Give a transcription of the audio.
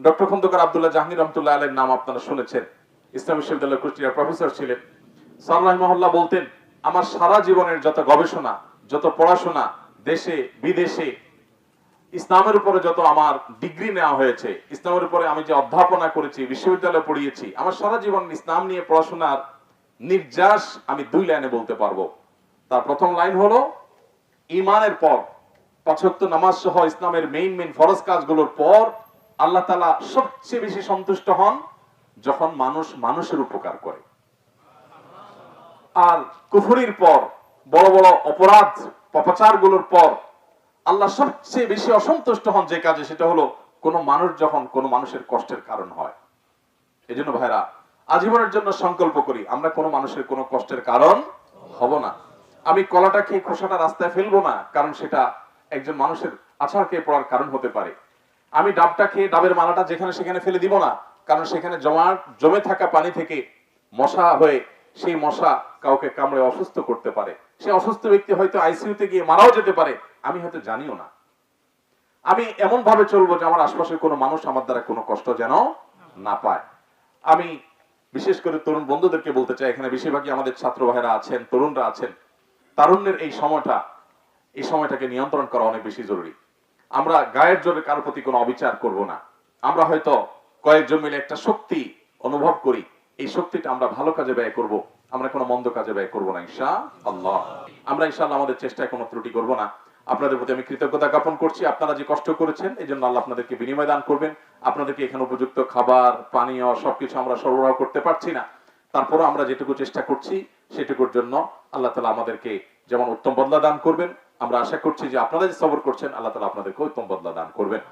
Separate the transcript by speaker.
Speaker 1: Doctor Khondokar Abdullah Jahangir Rahmatullah আলের নাম আপনারা শুনেছেন। ইসলাম বিশ্ববিদ্যালয় কুষ্টিয়ার প্রফেসর ছিলেন। সাল্লাহ মহল্লা বলতেন, আমার সারা জীবনের যত গবেষণা, যত পড়াশোনা, দেশে, বিদেশে, ইসলামের উপরে যত আমার ডিগ্রি নেওয়া হয়েছে, ইসলামের উপরে আমি যে অধ্যাপনা করেছি, বিশ্ববিদ্যালয়ে পড়িয়েছি, আমার সারা জীবন ইসলাম নিয়ে পড়াশোনার নির্যাস আমি দুই লাইনে বলতে পারব। তার প্রথম লাইন হলো, ইমানের পর, পাঁচক্ত নামাজ সহ ইসলামের মেইন মেইন ফরজ কাজগুলোর পর আল্লাহ তালা সবচেয়ে বেশি সন্তুষ্ট হন যখন মানুষ মানুষের উপকার করে। আর কুফুরির পর, বড় বড় অপরাধ পপাচারগুলোর পর আল্লাহ সবচেয়ে বেশি অসন্তুষ্ট হন যে কাজে, সেটা হলো কোন মানুষ যখন কোন মানুষের কষ্টের কারণ হয়। এই জন্য ভাইরা, আজীবনের জন্য সংকল্প করি, আমরা কোনো মানুষের কোনো কষ্টের কারণ হব না। আমি কলাটা খেয়ে খোসাটা রাস্তায় ফেলব না, কারণ সেটা একজন মানুষের আছাড় খেয়ে পড়ার কারণ হতে পারে। আমি ডাবটা খেয়ে ডাবের মালাটা যেখানে সেখানে ফেলে দিব না। কারণ সেখানে জমা, জমে থাকা পানি থেকে মশা হয়ে সেই মশা কাউকে কামড়ে অসুস্থ করতে পারে। সে অসুস্থ ব্যক্তি হয়তো আইসিইউতে গিয়ে মারাও যেতে পারে। আমি হয়তো জানিও না। আমি এমন ভাবে চলবো যে আমার আশপাশের কোনো মানুষ আমার দ্বারা কোনো কষ্ট যেন না পায়। আমি বিশেষ করে তরুণ বন্ধুদেরকে বলতে চাই, এখানে বেশিরভাগই আমাদের ছাত্র ভাইরা আছেন, তরুণরা আছেন। তারুণ্যের এই সময়টা, এই সময়টাকে নিয়ন্ত্রণ করা অনেক বেশি জরুরি। আমরা গায়ের জোরে কারোর প্রতি কোনো অবিচার করব না। আমরা হয়তো কয়েকজন মিলে একটা শক্তি অনুভব করি। এই শক্তিটা আমরা ভালো কাজে ব্যয় করব, আমরা কোনো মন্দ কাজে ব্যয় করব না ইনশা আল্লাহ আমরা ইনশাআল্লাহ আমাদের চেষ্টায় কোনো ত্রুটি করব না। আপনাদের প্রতি আমি কৃতজ্ঞতা জ্ঞাপন করছি। আপনারা যে কষ্ট করেছেন এই জন্য আল্লাহ আপনাদেরকে বিনিময় দান করবেন। আপনাদেরকে এখানে উপযুক্ত খাবার, পানীয় সবকিছু আমরা সরবরাহ করতে পারছি না। তারপরও আমরা যেটুকু চেষ্টা করছি, সেটুকুর জন্য আল্লাহ তালা আমাদেরকে যেমন উত্তম বদলা দান করবেন আমরা আশা করছি যে আপনারা যে সবর করছেন, আল্লাহ তালা আপনাদেরকে উত্তম বদলা দান করবেন।